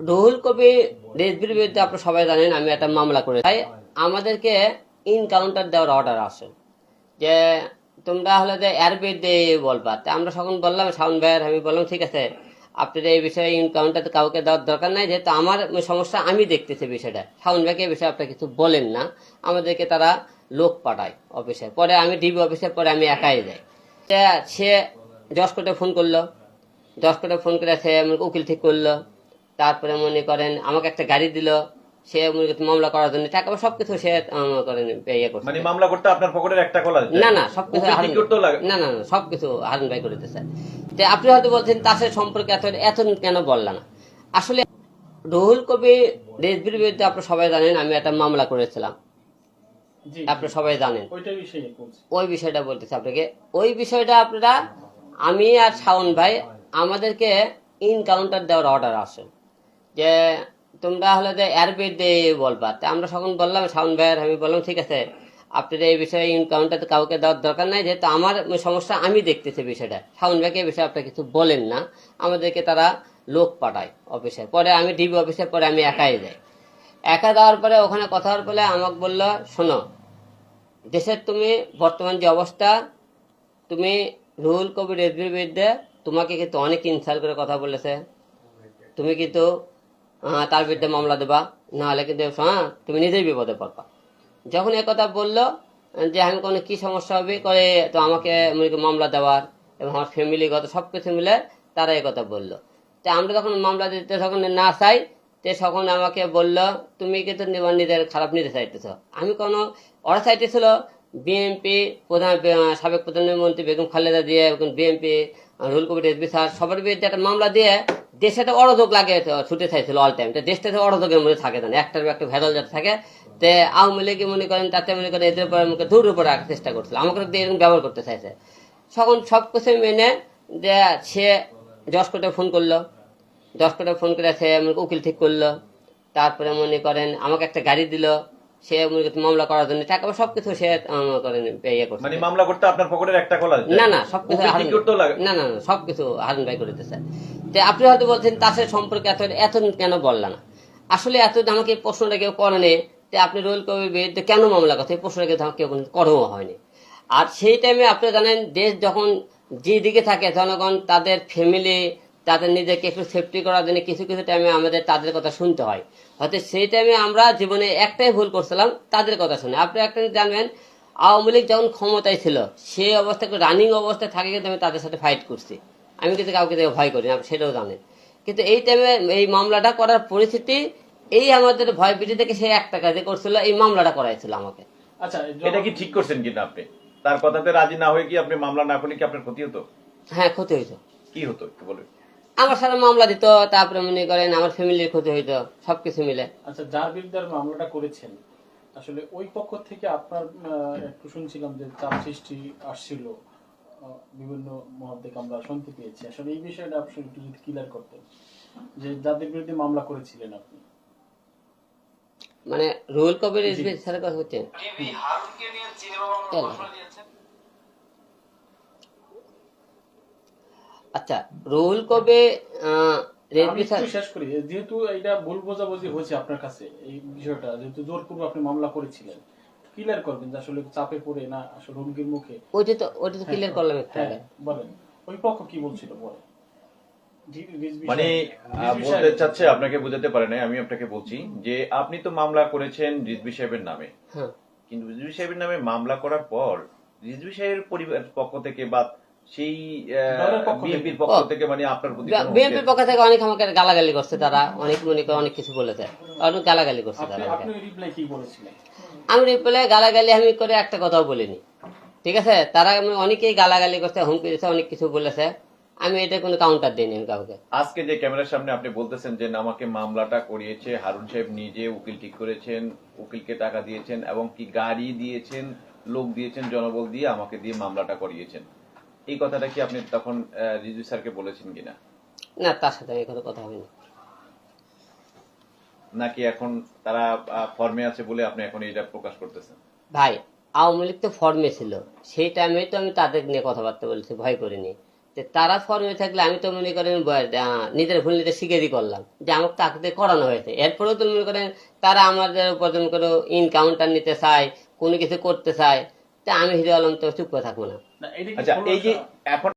রুহুল কবি রেজবির বিরুদ্ধে আপনারা সবাই জানেন, আমি একটা মামলা করে তাই আমাদেরকে ইনকাউন্টার দেওয়ার অর্ডার আসে যে তোমরা হলে যে এর বিরুদ্ধে বলবা। তা আমরা তখন বললাম, শাওন ভাইয়ের আমি বললাম, ঠিক আছে আপনার এই বিষয়ে ইনকাউন্টার কাউকে দেওয়ার দরকার নাই। যেহেতু আমার সমস্যা, আমি দেখতেছি বিষয়টা। শাওন ভাইকে এই বিষয়ে আপনারা কিছু বলেন না। আমাদেরকে তারা লোক পাঠায় অফিসে। পরে আমি ডিবি অফিসে, পরে আমি একাই যাই। সে দশ কোটে ফোন করল। দশ কোটে ফোন করে সে উকিল ঠিক করল। তারপরে মনে করেন আমাকে একটা গাড়ি দিল সে মনে মামলা করার জন্য টাকা সব কিছু সে মনে করেন ইয়ে করছে। মানে মামলা করতে আপনার পকেটের একটা কলা না না করতেও লাগে? না না না সবকিছু হারুন ভাই করে দিতেছে যে আপনি হয়তো বলছেন তার সাথে সম্পর্কে এত এত কেন বললাম না? আসলে রুহুল কবি রেজবির বিরুদ্ধে আপনারা সবাই জানেন আমি একটা মামলা করেছিলাম। জি আপনারা সবাই জানেন। ওইটা বিষয়ে বলছি। ওই বিষয়টা বলতেছি আপনাকে। ওই বিষয়টা আপনারা আমি আর শাওন ভাই আমাদেরকে ইনকাউন্টার দেওয়ার অর্ডার আসে। যে তোমরা হলে যে এর বিরুদ্ধে বলবা। তা আমরা তখন বললাম শাওন ভাইয়ের আমি বললাম, ঠিক আছে আপনার এই বিষয়ে ইনকাউন্টার কাউকে দেওয়ার দরকার নাই। যেহেতু আমার সমস্যা, আমি দেখতেছি বিষয়টা। শাওন ভাইকে এই বিষয়ে আপনারা কিছু বলেন না। আমাদেরকে তারা লোক পাঠায় অফিসে। পরে আমি ডিবি অফিসে, পরে আমি একাই যাই। একা যাওয়ার পরে, ওখানে কথা হওয়ার পরে আমাকে বলল, শোনো, দেশের তুমি, বর্তমান যে অবস্থা, তুমি রুহুল কবির রেজবির বিরুদ্ধে তোমাকে কিন্তু অনেক ইনসাল্ট করে কথা বলেছে। তুমি কিন্তু তার বিরুদ্ধে মামলা দেবা, নাহলে কিন্তু হ্যাঁ তুমি নিজেই বিপদে পড়বা। যখন একথা বলল, যে আমি কোনো কি সমস্যা হবে, করে তো আমাকে মামলা দেওয়ার এবং আমার ফ্যামিলিগত সব কিছু মিলে তারা এই কথা বলল। তা আমরা যখন মামলা দিতে যখন না চাই, তে তখন আমাকে বলল, তুমি কিন্তু নিজের খারাপ নিতে চাইতেছ। আমি কোনো, ওরা চাইতেছিল, বিএনপি প্রধান সাবেক প্রধানমন্ত্রী বেগম খালেদা দিয়ে বিএনপি রুল কবির এসবি স্যার সবার বিরুদ্ধে একটা মামলা দিয়ে দেশে তো অরযোগ লাগে ছুটে চাইছিল অল টাইম তো দেশটা তো অরযোগের মধ্যে থাকে না। একটার একটা ভেদল যাতে থাকে, তে আওয়ামী লীগ মনে করেন তাতে মনে করেন এদের উপরে আমাকে দূর উপরে রাখার চেষ্টা করছিল। আমাকে দিয়ে এরকম ব্যবহার করতে চাইছে। তখন সব কিছু মেনে যে সে দশ কোটে ফোন করল। দশ কোটে ফোন করে সে আমাকে উকিল ঠিক করল। তারপরে মনে করেন আমাকে একটা গাড়ি দিল। সে মামলা করার জন্য টাকা সব কিছু সে করেন ইয়ে করছে। মানে মামলা করতে আপনার পকেটের একটা কলা না না সবকিছু না না না সবকিছু হারুন ভাই করে যে আপনি হয়তো বলছেন সম্পর্কে এত এত কেন বললাম না? আসলে এত আমাকে প্রশ্নটা কেউ করেনি যে আপনি রোল কবির বিরুদ্ধে কেন মামলা এই প্রশ্নটা কিন্তু কেউ করেও হয়নি। আর সেই টাইমে আপনি জানেন দেশ যখন যেদিকে থাকে জনগণ তাদের ফ্যামিলি তাদের নিজেকে একটু সেফটি করার জন্য কিছু কিছু টাইমে আমাদের তাদের কথা শুনতে হয়। হয়তো সেই টাইমে আমরা জীবনে একটাই ভুল করছিলাম তাদের কথা শুনে। আপনি একটা জিনিস জানবেন আওয়ামী লীগ যখন ক্ষমতায় ছিল সেই অবস্থায় রানিং অবস্থায় থাকে কিন্তু আমি তাদের সাথে ফাইট করছি। আমি কিন্তু কাউকে দেখে ভয় করি না আপনি সেটাও জানেন। কিন্তু এই টাইমে এই মামলাটা করার পরিস্থিতি এই আমাদের ভয় পিটি থেকে সে একটা কাজে করছিল এই মামলাটা করাইছিল আমাকে। আচ্ছা এটা কি ঠিক করছেন কিনা আপনি? তার কথাতে রাজি না হয়ে কি আপনি মামলা না করলে কি আপনার ক্ষতি হতো? হ্যাঁ ক্ষতি হইতো। কি হতো একটু বলুন। আমার সাথে মামলা দিত তারপরে মনে করেন আমার ফ্যামিলির ক্ষতি হইতো সবকিছু মিলে। আচ্ছা যার বিরুদ্ধে মামলাটা করেছেন। আসলে ওই পক্ষ থেকে আপনার একটু শুনছিলাম যে চাপ সৃষ্টি আসছিল বিভিন্ন মহল থেকে আমরা শুনতে পেয়েছি। আসলে এই বিষয়টা আপনি একটু যদি ক্লিয়ার করতেন যে যাদের বিরুদ্ধে মামলা করেছিলেন আপনি। মানে রুহুল কবির স্যারের কথা হচ্ছে আচ্ছা রুহুল কবি শেষ করি যেহেতু এটা ভুল বোঝাবুঝি হয়েছে আপনার কাছে এই বিষয়টা যেহেতু জোরপূর্বক আপনি মামলা করেছিলেন ক্লিয়ার করবেন যে আসলে চাপে পড়ে না আসলে হুমকির মুখে। ওইটা তো ওইটা তো ক্লিয়ার করলাম একটু হ্যাঁ বলেন ওই পক্ষ কি বলছিল বলে জি- রিজভি মানে বলতে চাচ্ছে আপনাকে বোঝাতে পারে নাই আমি আপনাকে বলছি যে আপনি তো মামলা করেছেন রিজভি সাহেবের নামে। হ্যাঁ। কিন্তু রিজভি সাহেবের নামে মামলা করার পর রিজভি সাহেবের পরিবার পক্ষ থেকে বা সেই দলের পক্ষ থেকে। বিএনপির পক্ষ থেকে মানে আপনার প্রতি বিএনপির পক্ষ থেকে অনেক আমাকে গালাগালি করছে তারা অনেক মনে করে অনেক কিছু বলেছে। অনেক গালাগালি করছে তারা আমাকে। রিপ্লাই আমি গালাগালি আমি করে একটা কথাও বলিনি। ঠিক আছে? তারা আমি অনেকেই গালাগালি করছে হুমকি দিচ্ছে অনেক কিছু বলেছে। আমি এটা কোনো কাউন্টার দিইনি আমি কাউকে। আজকে যে ক্যামেরার সামনে আপনি বলতেছেন যে আমাকে মামলাটা করিয়েছে হারুন সাহেব নিজে উকিল ঠিক করেছেন উকিলকে টাকা দিয়েছেন এবং কি গাড়ি দিয়েছেন লোক দিয়েছেন জনবল দিয়ে আমাকে দিয়ে মামলাটা করিয়েছেন। এই কথাটা কি আপনি তখন রিজু স্যারকে বলেছেন কিনা? না তার সাথে এই কথা কথা হয়নি। নাকি এখন তারা ফর্মে আছে বলে আপনি এখন এটা প্রকাশ করতেছেন? ভাই আওয়ামী লীগ তো ফর্মে ছিল। সেই টাইমে তো আমি তাদের নিয়ে কথাবার্তা বলছি ভয় করিনি। যে তারা ফর্মে থাকলে আমি তো মনে করেন নিজের ভুল নিতে শিখে দিই করলাম। যে আমাকে তাকে করানো হয়েছে। এরপরেও তো মনে করেন তারা আমাদের উপার্জন করে ইনকাউন্টার নিতে চায় কোনো কিছু করতে চায় তা আমি হৃদয় অনন্ত চুপ করে থাকব না। আচ্ছা, এই যে এখন